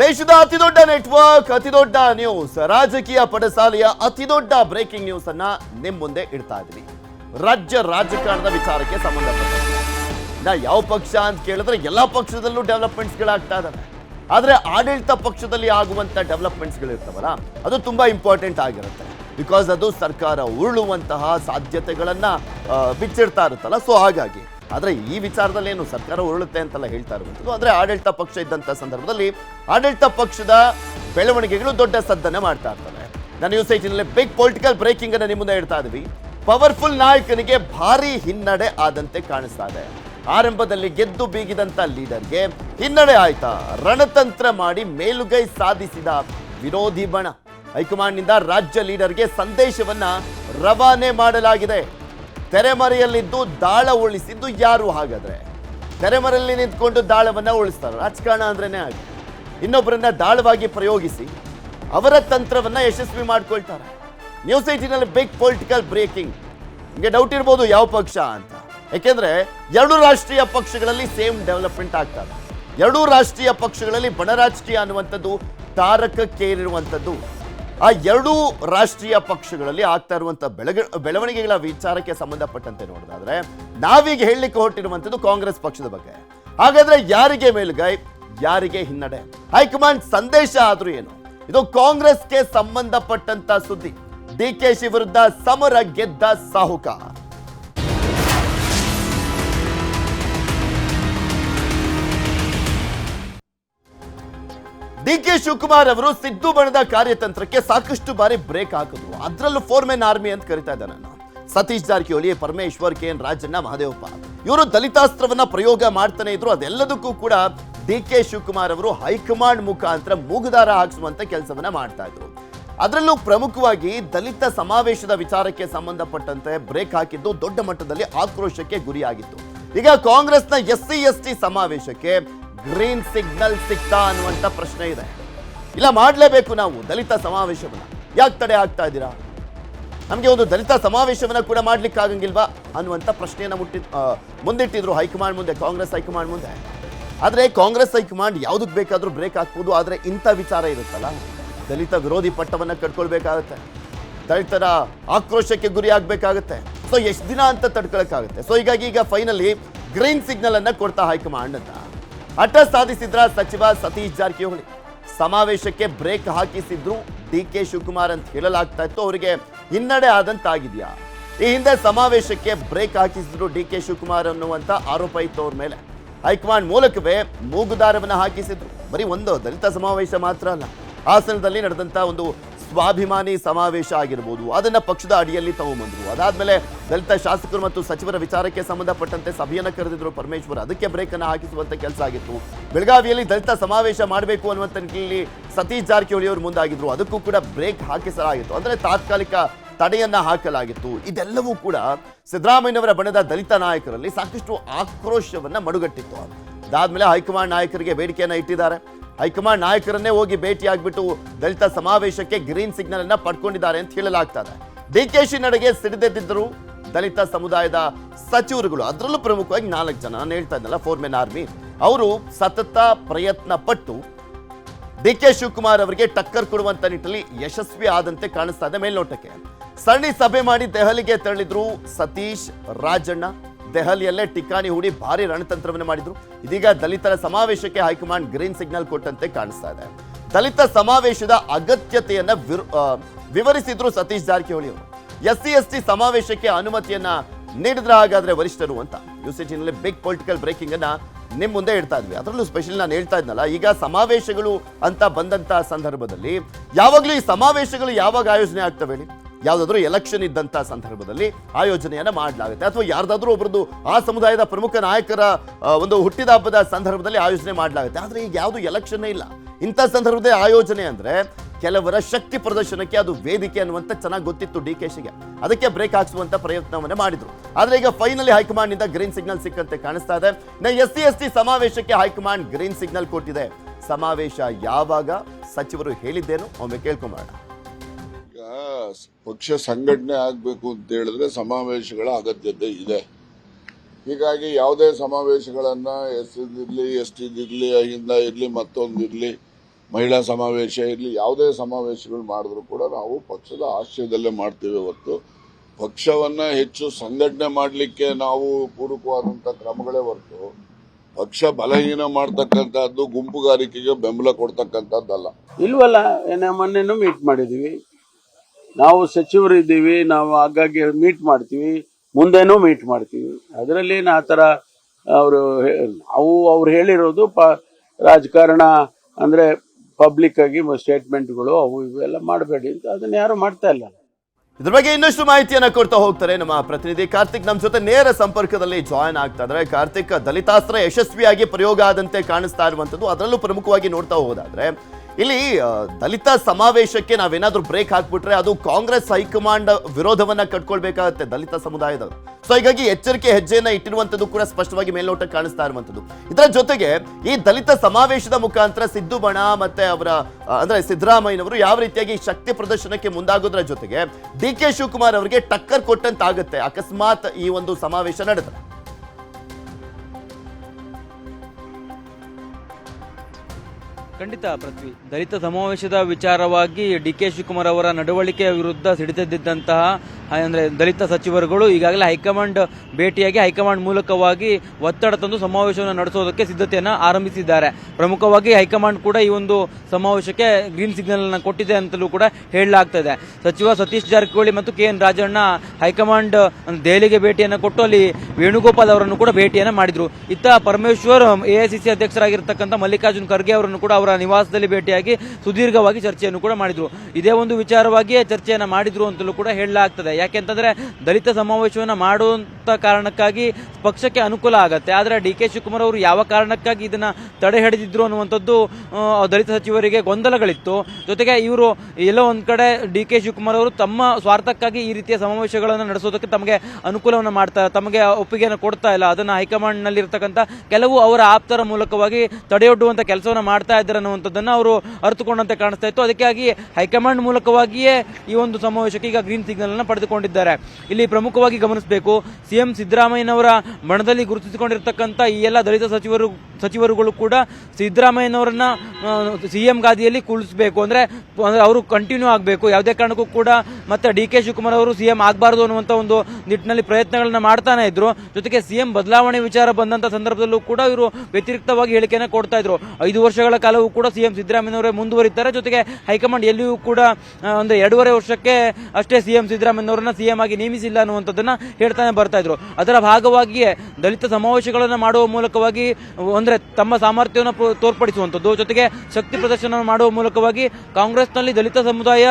ದೇಶದ ಅತಿ ದೊಡ್ಡ ನೆಟ್ವರ್ಕ್ ಅತಿ ದೊಡ್ಡ ನ್ಯೂಸ್ ರಾಜಕೀಯ ಪಡಸಾಲೆಯ ಅತಿ ದೊಡ್ಡ ಬ್ರೇಕಿಂಗ್ ನ್ಯೂಸ್ ಅನ್ನ ನಿಮ್ ಮುಂದೆ ಇಡ್ತಾ ಇದ್ವಿ ರಾಜ್ಯ ರಾಜಕಾರಣದ ವಿಚಾರಕ್ಕೆ ಸಂಬಂಧಪಟ್ಟ ನಾ ಯಾವ ಪಕ್ಷ ಅಂತ ಕೇಳಿದ್ರೆ ಎಲ್ಲಾ ಪಕ್ಷದಲ್ಲೂ ಡೆವಲಪ್ಮೆಂಟ್ಸ್ ಗಳಾಗ್ತಾ ಇದಾವೆ. ಆದ್ರೆ ಆಡಳಿತ ಪಕ್ಷದಲ್ಲಿ ಆಗುವಂತ ಡೆವಲಪ್ಮೆಂಟ್ಸ್ ಗಳಿರ್ತಾವಲ್ಲ, ಅದು ತುಂಬಾ ಇಂಪಾರ್ಟೆಂಟ್ ಆಗಿರುತ್ತೆ. ಬಿಕಾಸ್ ಅದು ಸರ್ಕಾರ ಉರುಳುವಂತಹ ಸಾಧ್ಯತೆಗಳನ್ನ ಬಿಚ್ಚಿಡ್ತಾ ಇರುತ್ತಲ್ಲ ಸೊ ಹಾಗಾಗಿ. ಆದ್ರೆ ಈ ವಿಚಾರದಲ್ಲಿ ಏನು ಸರ್ಕಾರ ಉರುಳುತ್ತೆ ಅಂತೆಲ್ಲ ಹೇಳ್ತಾ ಇರುವಂಥದ್ದು. ಅಂದರೆ ಆಡಳಿತ ಪಕ್ಷ ಇದ್ದಂಥ ಸಂದರ್ಭದಲ್ಲಿ ಆಡಳಿತ ಪಕ್ಷದ ಬೆಳವಣಿಗೆಗಳು ದೊಡ್ಡ ಸದ್ದನ್ನು ಮಾಡ್ತಾ ಇರ್ತವೆ. ನನ್ನ ನ್ಯೂಸ್ ಏಟಿನಲ್ಲಿ ಬಿಗ್ ಪೊಲಿಟಿಕಲ್ ಬ್ರೇಕಿಂಗ್ ಅನ್ನು ನಿಮ್ಮ ಮುಂದೆ ಇಡ್ತಾ ಇದ್ವಿ ಪವರ್ಫುಲ್ ನಾಯಕನಿಗೆ ಭಾರಿ ಹಿನ್ನಡೆ ಆದಂತೆ ಕಾಣಿಸ್ತಾ ಇದೆ. ಆರಂಭದಲ್ಲಿ ಗೆದ್ದು ಬೀಗಿದಂಥ ಲೀಡರ್ಗೆ ಹಿನ್ನಡೆ ಆಯ್ತಾ? ರಣತಂತ್ರ ಮಾಡಿ ಮೇಲುಗೈ ಸಾಧಿಸಿದ ವಿರೋಧಿ ಬಣ. ಹೈಕಮಾಂಡ್ನಿಂದ ರಾಜ್ಯ ಲೀಡರ್ಗೆ ಸಂದೇಶವನ್ನ ರವಾನೆ ಮಾಡಲಾಗಿದೆ. ತೆರೆಮರೆಯಲ್ಲಿದ್ದು ದಾಳ ಉಳಿಸಿದ್ದು ಯಾರು ಹಾಗಾದ್ರೆ? ತೆರೆಮರೆಯಲ್ಲಿ ನಿಂತ್ಕೊಂಡು ದಾಳವನ್ನ ಉಳಿಸ್ತಾರೆ ರಾಜಕಾರಣ ಅಂದ್ರೇನೆ ಆಗಿ ಇನ್ನೊಬ್ಬರನ್ನ ದಾಳವಾಗಿ ಪ್ರಯೋಗಿಸಿ ಅವರ ತಂತ್ರವನ್ನ ಯಶಸ್ವಿ ಮಾಡ್ಕೊಳ್ತಾರೆ. ನ್ಯೂಸ್ ಏಟಿನಲ್ಲಿ ಬಿಗ್ ಪೊಲಿಟಿಕಲ್ ಬ್ರೇಕಿಂಗ್ ನಿಮಗೆ ಡೌಟ್ ಇರ್ಬೋದು ಯಾವ ಪಕ್ಷ ಅಂತ. ಯಾಕೆಂದ್ರೆ ಎರಡು ರಾಷ್ಟ್ರೀಯ ಪಕ್ಷಗಳಲ್ಲಿ ಸೇಮ್ ಡೆವಲಪ್ಮೆಂಟ್ ಆಗ್ತದೆ ಎರಡೂ ರಾಷ್ಟ್ರೀಯ ಪಕ್ಷಗಳಲ್ಲಿ ಬಣರಾಜಕೀಯ ಅನ್ನುವಂಥದ್ದು ತಾರಕಕ್ಕೇರಿರುವಂಥದ್ದು. ಆ ಎರಡೂ ರಾಷ್ಟ್ರೀಯ ಪಕ್ಷಗಳಲ್ಲಿ ಆಗ್ತಾ ಇರುವಂಥ ಬೆಳಗ, ಬೆಳವಣಿಗೆಗಳ ವಿಚಾರಕ್ಕೆ ಸಂಬಂಧಪಟ್ಟಂತೆ ನೋಡೋದಾದ್ರೆ, ನಾವೀಗ ಹೇಳಲಿಕ್ಕೆ ಹೊರಟಿರುವಂಥದ್ದು ಕಾಂಗ್ರೆಸ್ ಪಕ್ಷದ ಬಗ್ಗೆ. ಹಾಗಾದ್ರೆ ಯಾರಿಗೆ ಮೇಲುಗೈ, ಯಾರಿಗೆ ಹಿನ್ನಡೆ? ಹೈಕಮಾಂಡ್ ಸಂದೇಶ ಆದ್ರೂ ಏನು? ಇದು ಕಾಂಗ್ರೆಸ್ಗೆ ಸಂಬಂಧಪಟ್ಟಂತ ಸುದ್ದಿ. ಡಿ ಕೆ ಶಿ ವಿರುದ್ಧ ಸಮರ ಗೆದ್ದ ಸಾಹುಕಾರ ಡಿ ಕೆ ಶಿವಕುಮಾರ್ ಅವರು ಸಿದ್ದು ಬಣದ ಕಾರ್ಯತಂತ್ರಕ್ಕೆ ಸಾಕಷ್ಟು ಬಾರಿ ಬ್ರೇಕ್ ಹಾಕಿದ್ರು. ಅದರಲ್ಲೂ ಫೋರ್ ಮೆನ್ ಆರ್ಮಿ ಅಂತ ಕರಿತಾ ಇದ್ದಾರೆ ನಾನು. Satish Jarkiholi, Parameshwar, K N Rajanna, Mahadevappa. ಇವರು ದಲಿತಾಸ್ತ್ರವನ್ನ ಪ್ರಯೋಗ ಮಾಡ್ತಾನೆ ಇದ್ರು. ಅದೆಲ್ಲದಕ್ಕೂ ಕೂಡ ಡಿ ಕೆ ಶಿವಕುಮಾರ್ ಅವರು ಹೈಕಮಾಂಡ್ ಮುಖಾಂತರ ಮೂಗುದಾರ ಹಾಕಿಸುವಂತ ಕೆಲಸವನ್ನ ಮಾಡ್ತಾ ಇದ್ರು. ಅದರಲ್ಲೂ ಪ್ರಮುಖವಾಗಿ ದಲಿತ ಸಮಾವೇಶದ ವಿಚಾರಕ್ಕೆ ಸಂಬಂಧಪಟ್ಟಂತೆ ಬ್ರೇಕ್ ಹಾಕಿದ್ದು ದೊಡ್ಡ ಮಟ್ಟದಲ್ಲಿ ಆಕ್ರೋಶಕ್ಕೆ ಗುರಿಯಾಗಿತ್ತು. ಈಗ ಕಾಂಗ್ರೆಸ್ನ ಎಸ್ ಸಿ ಎಸ್ ಟಿ ಸಮಾವೇಶಕ್ಕೆ ಗ್ರೀನ್ ಸಿಗ್ನಲ್ ಸಿಗ್ತಾ ಅನ್ನುವಂಥ ಪ್ರಶ್ನೆ ಇದೆ. ಇಲ್ಲ, ಮಾಡಲೇಬೇಕು ನಾವು ದಲಿತ ಸಮಾವೇಶವನ್ನು. ಯಾಕೆ ತಡೆ ಆಗ್ತಾ ಇದ್ದೀರಾ? ನಮಗೆ ಒಂದು ದಲಿತ ಸಮಾವೇಶವನ್ನು ಕೂಡ ಮಾಡ್ಲಿಕ್ಕೆ ಆಗಂಗಿಲ್ವಾ ಅನ್ನುವಂಥ ಪ್ರಶ್ನೆಯನ್ನು ಮುಟ್ಟಿ ಮುಂದಿಟ್ಟಿದ್ರು ಹೈಕಮಾಂಡ್ ಮುಂದೆ, ಕಾಂಗ್ರೆಸ್ ಹೈಕಮಾಂಡ್ ಮುಂದೆ. ಆದರೆ ಕಾಂಗ್ರೆಸ್ ಹೈಕಮಾಂಡ್ ಯಾವುದಕ್ಕೆ ಬೇಕಾದರೂ ಬ್ರೇಕ್ ಹಾಕ್ಬೋದು, ಆದರೆ ಇಂಥ ವಿಚಾರ ಇರುತ್ತಲ್ಲ. ದಲಿತ ವಿರೋಧಿ ಪಟ್ಟವನ್ನು ಕಟ್ಕೊಳ್ಬೇಕಾಗತ್ತೆ. ದಲಿತರ ಆಕ್ರೋಶಕ್ಕೆ ಗುರಿ ಆಗಬೇಕಾಗತ್ತೆ. ಸೊ ಎಷ್ಟು ದಿನ ಅಂತ ತಡ್ಕೊಳಕ್ಕಾಗುತ್ತೆ. ಸೊ ಹೀಗಾಗಿ ಈಗ ಫೈನಲಿ ಗ್ರೀನ್ ಸಿಗ್ನಲ್ ಅನ್ನ ಕೊಡ್ತಾ ಹೈಕಮಾಂಡ್ ಅಂತ. ಹಠ ಸಾಧಿಸಿದ್ರ ಸಚಿವ ಸತೀಶ್ ಜಾರಕಿಹೊಳಿ. ಸಮಾವೇಶಕ್ಕೆ ಬ್ರೇಕ್ ಹಾಕಿಸಿದ್ರು ಡಿ ಕೆ ಶಿವಕುಮಾರ್ ಅಂತ ಹೇಳಲಾಗ್ತಾ ಇತ್ತು. ಅವರಿಗೆ ಹಿನ್ನಡೆ ಆದಂತಾಗಿದೆಯಾ? ಈ ಹಿಂದೆ ಸಮಾವೇಶಕ್ಕೆ ಬ್ರೇಕ್ ಹಾಕಿಸಿದ್ರು ಡಿ ಕೆ ಶಿವಕುಮಾರ್ ಅನ್ನುವಂತ ಆರೋಪ ಇತ್ತು ಅವ್ರ ಮೇಲೆ. ಹೈಕಮಾಂಡ್ ಮೂಲಕವೇ ಮೂಗುದಾರವನ್ನು ಹಾಕಿಸಿದ್ರು. ಬರೀ ಒಂದು ದಲಿತ ಸಮಾವೇಶ ಮಾತ್ರ ಅಲ್ಲ, ಹಾಸನದಲ್ಲಿ ನಡೆದಂತ ಒಂದು ಸ್ವಾಭಿಮಾನಿ ಸಮಾವೇಶ ಆಗಿರ್ಬೋದು, ಅದನ್ನ ಪಕ್ಷದ ಅಡಿಯಲ್ಲಿ ತಗೊಂಬಂದ್ರು. ಅದಾದ್ಮೇಲೆ ದಲಿತ ಶಾಸಕರು ಮತ್ತು ಸಚಿವರ ವಿಚಾರಕ್ಕೆ ಸಂಬಂಧಪಟ್ಟಂತೆ ಸಭೆಯನ್ನು ಕರೆದಿದ್ರು ಪರಮೇಶ್ವರ್. ಅದಕ್ಕೆ ಬ್ರೇಕನ್ನು ಹಾಕಿಸುವಂಥ ಕೆಲಸ ಆಗಿತ್ತು. ಬೆಳಗಾವಿಯಲ್ಲಿ ದಲಿತ ಸಮಾವೇಶ ಮಾಡಬೇಕು ಅನ್ನುವಂಥ ನಿಟ್ಟಿನಲ್ಲಿ ಸತೀಶ್ ಜಾರಕಿಹೊಳಿ ಅವರು ಮುಂದಾಗಿದ್ರು. ಅದಕ್ಕೂ ಕೂಡ ಬ್ರೇಕ್ ಹಾಕಿಸಲಾಗಿತ್ತು. ಅಂದ್ರೆ ತಾತ್ಕಾಲಿಕ ತಡೆಯನ್ನ ಹಾಕಲಾಗಿತ್ತು. ಇದೆಲ್ಲವೂ ಕೂಡ ಸಿದ್ದರಾಮಯ್ಯನವರ ಬಣದ ದಲಿತ ನಾಯಕರಲ್ಲಿ ಸಾಕಷ್ಟು ಆಕ್ರೋಶವನ್ನ ಮಡುಗಟ್ಟಿತ್ತು. ಅದಾದ್ಮೇಲೆ ಹೈಕಮಾಂಡ್ ನಾಯಕರಿಗೆ ಬೇಡಿಕೆಯನ್ನ ಇಟ್ಟಿದ್ದಾರೆ. ಹೈಕಮಾಂಡ್ ನಾಯಕರನ್ನೇ ಹೋಗಿ ಭೇಟಿಯಾಗ್ಬಿಟ್ಟು ದಲಿತ ಸಮಾವೇಶಕ್ಕೆ ಗ್ರೀನ್ ಸಿಗ್ನಲ್ ಅನ್ನ ಪಡ್ಕೊಂಡಿದ್ದಾರೆ ಅಂತ ಹೇಳಲಾಗ್ತದೆ. ಡಿ ಕೆ ಶಿ ನಡೆಗೆ ಸಿಡಿದೆದ್ದಿದ್ದರು ದಲಿತ ಸಮುದಾಯದ ಸಚಿವರುಗಳು, ಅದರಲ್ಲೂ ಪ್ರಮುಖವಾಗಿ ನಾಲ್ಕು ಜನ, ನಾನು ಹೇಳ್ತಾ ಇದ್ದಲ್ಲ ಫೋರ್ ಮೆನ್ ಆರ್ಮಿ, ಅವರು ಸತತ ಪ್ರಯತ್ನ ಪಟ್ಟು ಡಿ ಕೆ ಶಿವಕುಮಾರ್ ಅವರಿಗೆ ಟಕ್ಕರ್ ಕೊಡುವಂತ ನಿಟ್ಟಿನಲ್ಲಿ ಯಶಸ್ವಿ ಆದಂತೆ ಕಾಣಿಸ್ತಾ ಇದೆ ಮೇಲ್ನೋಟಕ್ಕೆ. ಸರಣಿ ಸಭೆ ಮಾಡಿ ದೆಹಲಿಗೆ ತೆರಳಿದ್ರು ಸತೀಶ್ ರಾಜಣ್ಣ ದೆಹಲಿಯಲ್ಲೇ ಟಿಕಾಣಿ ಹೂಡಿ ಭಾರಿ ರಣತಂತ್ರವನ್ನು ಮಾಡಿದ್ರು. ಇದೀಗ ದಲಿತರ ಸಮಾವೇಶಕ್ಕೆ ಹೈಕಮಾಂಡ್ ಗ್ರೀನ್ ಸಿಗ್ನಲ್ ಕೊಟ್ಟಂತೆ ಕಾಣಿಸ್ತಾ ಇದೆ. ದಲಿತ ಸಮಾವೇಶದ ಅಗತ್ಯತೆಯನ್ನ ವಿವರಿಸಿದ್ರು ಸತೀಶ್ ಜಾರಕಿಹೊಳಿ ಅವರು. ಎಸ್ ಸಿ ಎಸ್ ಟಿ ಸಮಾವೇಶಕ್ಕೆ ಅನುಮತಿಯನ್ನ ನೀಡಿದ್ರೆ ಹಾಗಾದ್ರೆ ವರಿಷ್ಠರು ಅಂತ. ಯೂಸಿಟಿನಲ್ಲಿ ಬಿಗ್ ಪೊಲಿಟಿಕಲ್ ಬ್ರೇಕಿಂಗ್ ಅನ್ನ ನಿಮ್ ಮುಂದೆ ಇಡ್ತಾ ಇದ್ವಿ. ಅದರಲ್ಲೂ ಸ್ಪೆಷಲ್ ನಾನು ಹೇಳ್ತಾ ಇದ್ನಲ್ಲ, ಈಗ ಸಮಾವೇಶಗಳು ಅಂತ ಬಂದಂತ ಸಂದರ್ಭದಲ್ಲಿ ಯಾವಾಗಲೂ ಈ ಸಮಾವೇಶಗಳು ಯಾವಾಗ ಆಯೋಜನೆ ಆಗ್ತವೆ ಹೇಳಿ? ಯಾವುದಾದ್ರೂ ಎಲೆಕ್ಷನ್ ಇದ್ದಂಥ ಸಂದರ್ಭದಲ್ಲಿ ಆಯೋಜನೆಯನ್ನ ಮಾಡಲಾಗುತ್ತೆ. ಅಥವಾ ಯಾರ್ದಾದ್ರೂ ಒಬ್ಬರದ್ದು ಆ ಸಮುದಾಯದ ಪ್ರಮುಖ ನಾಯಕರ ಒಂದು ಹುಟ್ಟಿದ ಹಬ್ಬದ ಸಂದರ್ಭದಲ್ಲಿ ಆಯೋಜನೆ ಮಾಡಲಾಗುತ್ತೆ. ಆದರೆ ಈಗ ಯಾವುದು ಎಲೆಕ್ಷನ್ ಇಲ್ಲ. ಇಂಥ ಸಂದರ್ಭದಲ್ಲಿ ಆಯೋಜನೆ ಅಂದ್ರೆ ಕೆಲವರ ಶಕ್ತಿ ಪ್ರದರ್ಶನಕ್ಕೆ ಅದು ವೇದಿಕೆ ಅನ್ನುವಂಥ ಚೆನ್ನಾಗಿ ಗೊತ್ತಿತ್ತು ಡಿ ಕೆ ಶಿಗೆ. ಅದಕ್ಕೆ ಬ್ರೇಕ್ ಹಾಕಿಸುವಂಥ ಪ್ರಯತ್ನವನ್ನ ಮಾಡಿದ್ರು. ಆದರೆ ಈಗ ಫೈನಲಿ ಹೈಕಮಾಂಡ್ನಿಂದ ಗ್ರೀನ್ ಸಿಗ್ನಲ್ ಸಿಕ್ಕಂತೆ ಕಾಣಿಸ್ತಾ ಇದೆ. ಎಸ್ ಸಿ, ಎಸ್ ಟಿ ಸಮಾವೇಶಕ್ಕೆ ಹೈಕಮಾಂಡ್ ಗ್ರೀನ್ ಸಿಗ್ನಲ್ ಕೊಟ್ಟಿದೆ. ಸಮಾವೇಶ ಯಾವಾಗ? ಸಚಿವರು ಹೇಳಿದ್ದೇನು? ಒಮ್ಮೆ ಕೇಳ್ಕೊಂಬೋಣ ಪಕ್ಷ ಸಂಘಟನೆ ಆಗಬೇಕು ಅಂತ ಹೇಳಿದ್ರೆ ಸಮಾವೇಶಗಳ ಅಗತ್ಯತೆ ಇದೆ. ಹೀಗಾಗಿ ಯಾವುದೇ ಸಮಾವೇಶಗಳನ್ನ ಎಸ್, ಇರಲಿ ಎಸ್ ಟಿ ಇರ್ಲಿ, ಅಹಿಂದ ಇರ್ಲಿ ಮತ್ತೊಂದಿರಲಿ ಮಹಿಳಾ ಸಮಾವೇಶ ಇರಲಿ, ಯಾವುದೇ ಸಮಾವೇಶಗಳು ಮಾಡಿದ್ರು ಕೂಡ ನಾವು ಪಕ್ಷದ ಆಶ್ರಯದಲ್ಲೇ ಮಾಡ್ತೇವೆ ಹೊರತು. ಪಕ್ಷವನ್ನ ಹೆಚ್ಚು ಸಂಘಟನೆ ಮಾಡಲಿಕ್ಕೆ ನಾವು ಪೂರಕವಾದಂಥ ಕ್ರಮಗಳೇ ಹೊರತು ಪಕ್ಷ ಬಲಹೀನ ಮಾಡ್ತಕ್ಕಂಥದ್ದು ಗುಂಪುಗಾರಿಕೆಗೆ ಬೆಂಬಲ ಕೊಡ್ತಕ್ಕಂಥದ್ದಲ್ಲ. ಇಲ್ವಲ್ಲ ಮೊನ್ನೆ ಮೊನ್ನೆನೂ ಮೀಟ್ ಮಾಡಿದೀವಿ. ನಾವು ಸಚಿವರು ಇದ್ದೀವಿ, ನಾವು ಆಗಾಗ್ಗೆ ಮೀಟ್ ಮಾಡ್ತೀವಿ, ಮುಂದೆನೂ ಮೀಟ್ ಮಾಡ್ತೀವಿ. ಅದರಲ್ಲಿ ಆ ಥರ, ಅವರು ನಾವು ಅವ್ರು ಹೇಳಿರೋದು ಪ, ರಾಜಕಾರಣ ಅಂದರೆ ಪಬ್ಲಿಕ್ ಆಗಿ ಸ್ಟೇಟ್ಮೆಂಟ್ಗಳು ಅವು ಇವೆಲ್ಲ ಮಾಡಬೇಡಿ ಅಂತ ಅದನ್ನ ಯಾರು ಮಾಡ್ತಾ ಇಲ್ಲ. ಇದ್ರ ಬಗ್ಗೆ ಇನ್ನಷ್ಟು ಮಾಹಿತಿಯನ್ನು ಕೊಡ್ತಾ ಹೋಗ್ತಾರೆ ನಮ್ಮ ಪ್ರತಿನಿಧಿ ಕಾರ್ತಿಕ್. ನಮ್ಮ ಜೊತೆ ನೇರ ಸಂಪರ್ಕದಲ್ಲಿ ಜಾಯ್ನ್ ಆಗ್ತಾ ಇದ್ದಾರೆ. ಕಾರ್ತಿಕ್, ದಲಿತಾಸ್ತ್ರ ಯಶಸ್ವಿಯಾಗಿ ಪ್ರಯೋಗ ಆದಂತೆ ಕಾಣಿಸ್ತಾ ಇರುವಂತದ್ದು ಅದರಲ್ಲೂ ಪ್ರಮುಖವಾಗಿ ನೋಡ್ತಾ ಹೋಗೋದಾದ್ರೆ ಇಲ್ಲಿ ದಲಿತ ಸಮಾವೇಶಕ್ಕೆ ನಾವೇನಾದ್ರೂ ಬ್ರೇಕ್ ಹಾಕ್ಬಿಟ್ರೆ ಅದು ಕಾಂಗ್ರೆಸ್ ಹೈಕಮಾಂಡ್ ವಿರೋಧವನ್ನ ಕಟ್ಕೊಳ್ಬೇಕಾಗತ್ತೆ ದಲಿತ ಸಮುದಾಯದ. ಸೊ ಹೀಗಾಗಿ ಎಚ್ಚರಿಕೆ ಹೆಜ್ಜೆಯನ್ನ ಇಟ್ಟಿರುವಂತದ್ದು ಕೂಡ ಸ್ಪಷ್ಟವಾಗಿ ಮೇಲ್ನೋಟ ಕಾಣಿಸ್ತಾ ಇರುವಂತದ್ದು ಇದರ ಜೊತೆಗೆ ಈ ದಲಿತ ಸಮಾವೇಶದ ಮುಖಾಂತರ ಸಿದ್ದು ಬಣ ಮತ್ತೆ ಅವರ ಅಂದ್ರೆ ಸಿದ್ದರಾಮಯ್ಯನವರು ಯಾವ ರೀತಿಯಾಗಿ ಶಕ್ತಿ ಪ್ರದರ್ಶನಕ್ಕೆ ಮುಂದಾಗೋದ್ರ ಜೊತೆಗೆ ಡಿ ಕೆ ಶಿವಕುಮಾರ್ ಅವರಿಗೆ ಟಕ್ಕರ್ ಕೊಟ್ಟಂತಾಗುತ್ತೆ. ಅಕಸ್ಮಾತ್ ಈ ಒಂದು ಸಮಾವೇಶ ನಡೆದ್ರೆ. ಖಂಡಿತ ಪೃಥ್ವಿ. ದಲಿತ ಸಮಾವೇಶದ ವಿಚಾರವಾಗಿ ಡಿ ಕೆ ಶಿವಕುಮಾರ್ ಅವರ ನಡವಳಿಕೆಯ ವಿರುದ್ಧ ಸಿಡಿದಿದ್ದಂತಹ ಅಂದ್ರೆ ದಲಿತ ಸಚಿವರುಗಳು ಈಗಾಗಲೇ ಹೈಕಮಾಂಡ್ ಭೇಟಿಯಾಗಿ ಹೈಕಮಾಂಡ್ ಮೂಲಕವಾಗಿ ಒತ್ತಡ ತಂದು ಸಮಾವೇಶವನ್ನು ನಡೆಸೋದಕ್ಕೆ ಸಿದ್ಧತೆಯನ್ನು ಆರಂಭಿಸಿದ್ದಾರೆ. ಪ್ರಮುಖವಾಗಿ ಹೈಕಮಾಂಡ್ ಕೂಡ ಈ ಒಂದು ಸಮಾವೇಶಕ್ಕೆ ಗ್ರೀನ್ ಸಿಗ್ನಲ್ ಅನ್ನು ಕೊಟ್ಟಿದೆ ಅಂತಲೂ ಕೂಡ ಹೇಳಲಾಗ್ತದೆ. ಸಚಿವ ಸತೀಶ್ ಜಾರಕಿಹೊಳಿ ಮತ್ತು ಕೆ ಎನ್ ರಾಜಣ್ಣ ಹೈಕಮಾಂಡ್ ದೆಹಲಿಗೆ ಭೇಟಿಯನ್ನು ಕೊಟ್ಟು ಅಲ್ಲಿ ವೇಣುಗೋಪಾಲ್ ಅವರನ್ನು ಕೂಡ ಭೇಟಿಯನ್ನು ಮಾಡಿದರು. ಇತ್ತ ಪರಮೇಶ್ವರ್ ಎಐಸಿಸಿ ಅಧ್ಯಕ್ಷರಾಗಿರ್ತಕ್ಕಂಥ ಮಲ್ಲಿಕಾರ್ಜುನ್ ಖರ್ಗೆ ಅವರನ್ನು ಕೂಡ ಅವರ ನಿವಾಸದಲ್ಲಿ ಭೇಟಿಯಾಗಿ ಸುದೀರ್ಘವಾಗಿ ಚರ್ಚೆಯನ್ನು ಕೂಡ ಮಾಡಿದರು. ಇದೇ ಒಂದು ವಿಚಾರವಾಗಿಯೇ ಚರ್ಚೆಯನ್ನು ಮಾಡಿದ್ರು ಅಂತಲೂ ಕೂಡ ಹೇಳಲಾಗ್ತದೆ. ಯಾಕೆಂತಂದ್ರೆ ದಲಿತ ಸಮಾವೇಶವನ್ನು ಮಾಡುವಂತ ಕಾರಣಕ್ಕಾಗಿ ಪಕ್ಷಕ್ಕೆ ಅನುಕೂಲ ಆಗುತ್ತೆ. ಆದರೆ ಡಿ ಕೆ ಶಿವಕುಮಾರ್ ಅವರು ಯಾವ ಕಾರಣಕ್ಕಾಗಿ ಇದನ್ನ ತಡೆ ಹಿಡಿದಿದ್ರು ಅನ್ನುವಂಥದ್ದು ದಲಿತ ಸಚಿವರಿಗೆ ಗೊಂದಲಗಳಿತ್ತು. ಜೊತೆಗೆ ಇವರು ಎಲ್ಲೋ ಒಂದು ಕಡೆ ಡಿ ಕೆ ಶಿವಕುಮಾರ್ ಅವರು ತಮ್ಮ ಸ್ವಾರ್ಥಕ್ಕಾಗಿ ಈ ರೀತಿಯ ಸಮಾವೇಶಗಳನ್ನು ನಡೆಸೋದಕ್ಕೆ ತಮಗೆ ಅನುಕೂಲವನ್ನು ಮಾಡ್ತಾ, ತಮಗೆ ಒಪ್ಪಿಗೆಯನ್ನು ಕೊಡ್ತಾ ಇಲ್ಲ. ಅದನ್ನ ಹೈಕಮಾಂಡ್ನಲ್ಲಿರ್ತಕ್ಕಂಥ ಕೆಲವು ಅವರ ಆಪ್ತರ ಮೂಲಕವಾಗಿ ತಡೆಯೊಡ್ಡುವಂಥ ಕೆಲಸವನ್ನು ಮಾಡ್ತಾ ಇದ್ದಾರೆ ಅನ್ನುವಂಥದ್ದನ್ನು ಅವರು ಅರ್ಥಕೊಂಡಂತೆ ಕಾಣಿಸ್ತಾ ಇತ್ತು. ಅದಕ್ಕಾಗಿ ಹೈಕಮಾಂಡ್ ಮೂಲಕವಾಗಿಯೇ ಈ ಒಂದು ಸಮಾವೇಶಕ್ಕೆ ಈಗ ಗ್ರೀನ್ ಸಿಗ್ನಲ್ ಅನ್ನು ಪಡೆದುಕೊಂಡಿದ್ದಾರೆ ಇಲ್ಲಿ ಪ್ರಮುಖವಾಗಿ ಗಮನಿಸಬೇಕು, ಸಿಎಂ ಸಿದ್ದರಾಮಯ್ಯನವರ ಬಣದಲ್ಲಿ ಗುರುತಿಸಿಕೊಂಡಿರ್ತಕ್ಕಂಥ ಈ ಎಲ್ಲ ದಲಿತ ಸಚಿವರು, ಸಚಿವರುಗಳು ಕೂಡ ಸಿದ್ದರಾಮಯ್ಯನವರನ್ನ ಸಿಎಂ ಗಾದಿಯಲ್ಲಿ ಕುಳಿಸಬೇಕು. ಅಂದ್ರೆ ಅವರು ಕಂಟಿನ್ಯೂ ಆಗಬೇಕು. ಯಾವುದೇ ಕಾರಣಕ್ಕೂ ಕೂಡ ಮತ್ತೆ ಡಿ ಕೆ ಶಿವಕುಮಾರ್ ಅವರು ಸಿಎಂ ಆಗಬಾರದು ಅನ್ನುವಂಥ ಒಂದು ನಿಟ್ಟಿನಲ್ಲಿ ಪ್ರಯತ್ನಗಳನ್ನ ಮಾಡ್ತಾನೆ ಇದ್ರು. ಜೊತೆಗೆ ಸಿಎಂ ಬದಲಾವಣೆ ವಿಚಾರ ಬಂದಂತ ಸಂದರ್ಭದಲ್ಲೂ ಕೂಡ ಇವರು ವ್ಯತಿರಿಕ್ತವಾಗಿ ಹೇಳಿಕೆಯನ್ನು ಕೊಡ್ತಾ ಇದ್ರು. ಐದು ವರ್ಷಗಳ ಕಾಲವೂ ಕೂಡ ಸಿಎಂ ಸಿದ್ದರಾಮಯ್ಯನವರೇ ಮುಂದುವರಿತಾರೆ. ಜೊತೆಗೆ ಹೈಕಮಾಂಡ್ ಎಲ್ಲಿಯೂ ಕೂಡ ಒಂದು ಎರಡೂವರೆ ವರ್ಷಕ್ಕೆ ಅಷ್ಟೇ ಸಿಎಂ ಸಿದ್ದರಾಮಯ್ಯನವರನ್ನ ಸಿಎಂ ಆಗಿ ನೇಮಿಸಿಲ್ಲ ಅನ್ನುವಂಥದ್ದನ್ನ ಹೇಳ್ತಾನೆ ಬರ್ತಾ ಇದ್ರು. ಅದರ ಭಾಗವಾಗಿಯೇ ದಲಿತ ಸಮಾವೇಶಗಳನ್ನು ಮಾಡುವ ಮೂಲಕವಾಗಿ, ಅಂದ್ರೆ ತಮ್ಮ ಸಾಮರ್ಥ್ಯವನ್ನು ತೋರ್ಪಡಿಸುವಂಥದ್ದು. ಜೊತೆಗೆ ಶಕ್ತಿ ಪ್ರದರ್ಶನ ಮಾಡುವ ಮೂಲಕವಾಗಿ ಕಾಂಗ್ರೆಸ್ನಲ್ಲಿ ದಲಿತ ಸಮುದಾಯ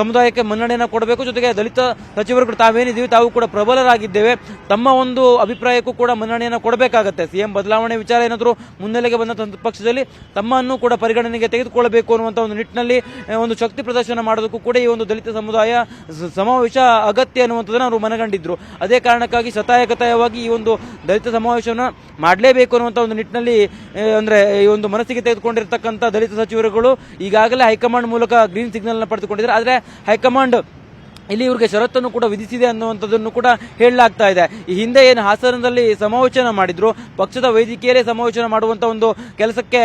ಸಮುದಾಯಕ್ಕೆ ಮನ್ನಣೆಯನ್ನು ಕೊಡಬೇಕು. ಜೊತೆಗೆ ದಲಿತ ಸಚಿವರುಗಳು ತಾವೇನಿದ್ದೀವಿ, ತಾವು ಕೂಡ ಪ್ರಬಲರಾಗಿದ್ದೇವೆ. ತಮ್ಮ ಒಂದು ಅಭಿಪ್ರಾಯಕ್ಕೂ ಕೂಡ ಮನ್ನಣೆಯನ್ನು ಕೊಡಬೇಕಾಗತ್ತೆ. ಸಿಎಂ ಬದಲಾವಣೆ ವಿಚಾರ ಏನಾದರೂ ಮುನ್ನೆಲೆಗೆ ಬಂದ ಪಕ್ಷದಲ್ಲಿ ತಮ್ಮನ್ನು ಕೂಡ ಪರಿಗಣನೆಗೆ ತೆಗೆದುಕೊಳ್ಳಬೇಕು ಅನ್ನುವಂಥ ಒಂದು ನಿಟ್ಟಿನಲ್ಲಿ ಒಂದು ಶಕ್ತಿ ಪ್ರದರ್ಶನ ಮಾಡೋದಕ್ಕೂ ಕೂಡ ಈ ಒಂದು ದಲಿತ ಸಮುದಾಯ ಸಮಾವೇಶ ಅಗತ್ಯ ಅನ್ನುವಂಥದ್ದನ್ನು ಅವರು ಮನಗಂಡಿದ್ರು. ಅದೇ ಕಾರಣಕ್ಕಾಗಿ ಸತಾಯಕತಾಯವಾಗಿ ಈ ಒಂದು ದಲಿತ ಸಮಾವೇಶವನ್ನು ಮಾಡಲೇಬೇಕು ಅನ್ನುವಂಥ ಒಂದು ನಿಟ್ಟಿನಲ್ಲಿ ಅಂದರೆ ಈ ಒಂದು ಮನಸ್ಸಿಗೆ ತೆಗೆದುಕೊಂಡಿರ್ತಕ್ಕಂಥ ದಲಿತ ಸಚಿವರುಗಳು ಈಗಾಗಲೇ ಹೈಕಮಾಂಡ್ ಮೂಲಕ ಗ್ರೀನ್ ಸಿಗ್ನಲ್ನ ಪಡೆದುಕೊಂಡಿದ್ದಾರೆ. ಆದರೆ ಹೈಕಮಾಂಡ್ ಇಲ್ಲಿ ಇವರಿಗೆ ಷರತ್ತನ್ನು ಕೂಡ ವಿಧಿಸಿದೆ ಅನ್ನುವಂಥದ್ದನ್ನು ಕೂಡ ಹೇಳಲಾಗ್ತಾ ಇದೆ. ಈ ಹಿಂದೆ ಏನು ಹಾಸನದಲ್ಲಿ ಸಮಾಲೋಚನೆ ಮಾಡಿದ್ರು, ಪಕ್ಷದ ವೇದಿಕೆಯಲ್ಲೇ ಸಮಾಲೋಚನೆ ಮಾಡುವಂಥ ಒಂದು ಕೆಲಸಕ್ಕೆ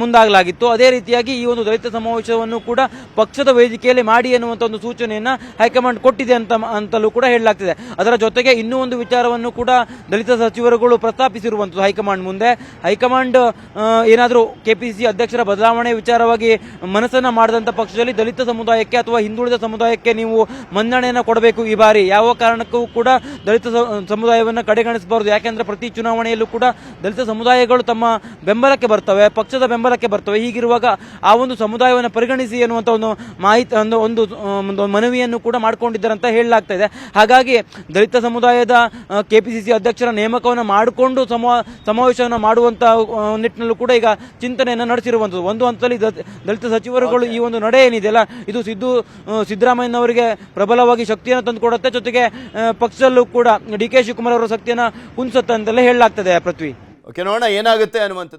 ಮುಂದಾಗಲಾಗಿತ್ತು. ಅದೇ ರೀತಿಯಾಗಿ ಈ ಒಂದು ದಲಿತ ಸಮಾವೇಶವನ್ನು ಕೂಡ ಪಕ್ಷದ ವೇದಿಕೆಯಲ್ಲಿ ಮಾಡಿ ಅನ್ನುವಂಥ ಒಂದು ಸೂಚನೆಯನ್ನು ಹೈಕಮಾಂಡ್ ಕೊಟ್ಟಿದೆ ಅಂತ, ಅಂತಲೂ ಕೂಡ ಹೇಳಲಾಗ್ತಿದೆ. ಅದರ ಜೊತೆಗೆ ಇನ್ನೂ ಒಂದು ವಿಚಾರವನ್ನು ಕೂಡ ದಲಿತ ಸಚಿವರುಗಳು ಪ್ರಸ್ತಾಪಿಸಿರುವಂಥದ್ದು ಹೈಕಮಾಂಡ್ ಮುಂದೆ. ಹೈಕಮಾಂಡ್ ಏನಾದರೂ ಕೆಪಿಸಿಸಿ ಅಧ್ಯಕ್ಷರ ಬದಲಾವಣೆ ವಿಚಾರವಾಗಿ ಮನಸ್ಸನ್ನು ಮಾಡಿದಂಥ ಪಕ್ಷದಲ್ಲಿ ದಲಿತ ಸಮುದಾಯಕ್ಕೆ ಅಥವಾ ಹಿಂದುಳಿದ ಸಮುದಾಯಕ್ಕೆ ನೀವು ಮನ್ನಣೆಯನ್ನು ಕೊಡಬೇಕು ಈ ಬಾರಿ. ಯಾವ ಕಾರಣಕ್ಕೂ ಕೂಡ ದಲಿತ ಸಮುದಾಯವನ್ನು ಕಡೆಗಣಿಸಬಾರದು. ಯಾಕೆಂದ್ರೆ ಪ್ರತಿ ಚುನಾವಣೆಯಲ್ಲೂ ಕೂಡ ದಲಿತ ಸಮುದಾಯಗಳು ತಮ್ಮ ಬೆಂಬಲಕ್ಕೆ ಬರ್ತವೆ ಪಕ್ಷದ ಬೆಂಬಲಕ್ಕೆ ಬರ್ತವೆ. ಹೀಗಿರುವಾಗ ಆ ಒಂದು ಸಮುದಾಯವನ್ನು ಪರಿಗಣಿಸಿ ಎನ್ನುವಂಥ ಒಂದು ಮಾಹಿತಿ ಒಂದು ಒಂದು ಒಂದು ಮನವಿಯನ್ನು ಕೂಡ ಮಾಡಿಕೊಂಡಿದ್ದಾರೆ ಅಂತ ಹೇಳಲಾಗ್ತಾ ಇದೆ. ಹಾಗಾಗಿ ದಲಿತ ಸಮುದಾಯದ ಕೆಪಿಸಿಸಿ ಅಧ್ಯಕ್ಷರ ನೇಮಕವನ್ನು ಮಾಡಿಕೊಂಡು ಸಮ ಸಮಾವೇಶವನ್ನು ಮಾಡುವಂತ ನಿಟ್ಟಿನಲ್ಲೂ ಕೂಡ ಈಗ ಚಿಂತನೆಯನ್ನು ನಡೆಸಿರುವಂಥದ್ದು ಒಂದು ಹಂತದಲ್ಲಿ ದಲಿತ ಸಚಿವರುಗಳು ಈ ಒಂದು ನಡೆ ಏನಿದೆಯಲ್ಲ ಇದು ಸಿದ್ದು ಸಿದ್ದರಾಮಯ್ಯನವರಿಗೆ ಪ್ರಬಲವಾಗಿ ಶಕ್ತಿಯನ್ನು ತಂದುಕೊಡುತ್ತೆ. ಜೊತೆಗೆ ಪಕ್ಷದಲ್ಲೂ ಕೂಡ ಡಿ ಕೆ ಶಿವಕುಮಾರ್ ಅವರ ಶಕ್ತಿಯನ್ನು ಕುಂದಿಸುತ್ತೆ ಅಂತೆಲ್ಲ ಹೇಳಲಾಗ್ತದೆ ಪೃಥ್ವಿ. ಓಕೆ, ನೋಡೋಣ ಏನಾಗುತ್ತೆ ಅನ್ನುವಂಥದ್ದು.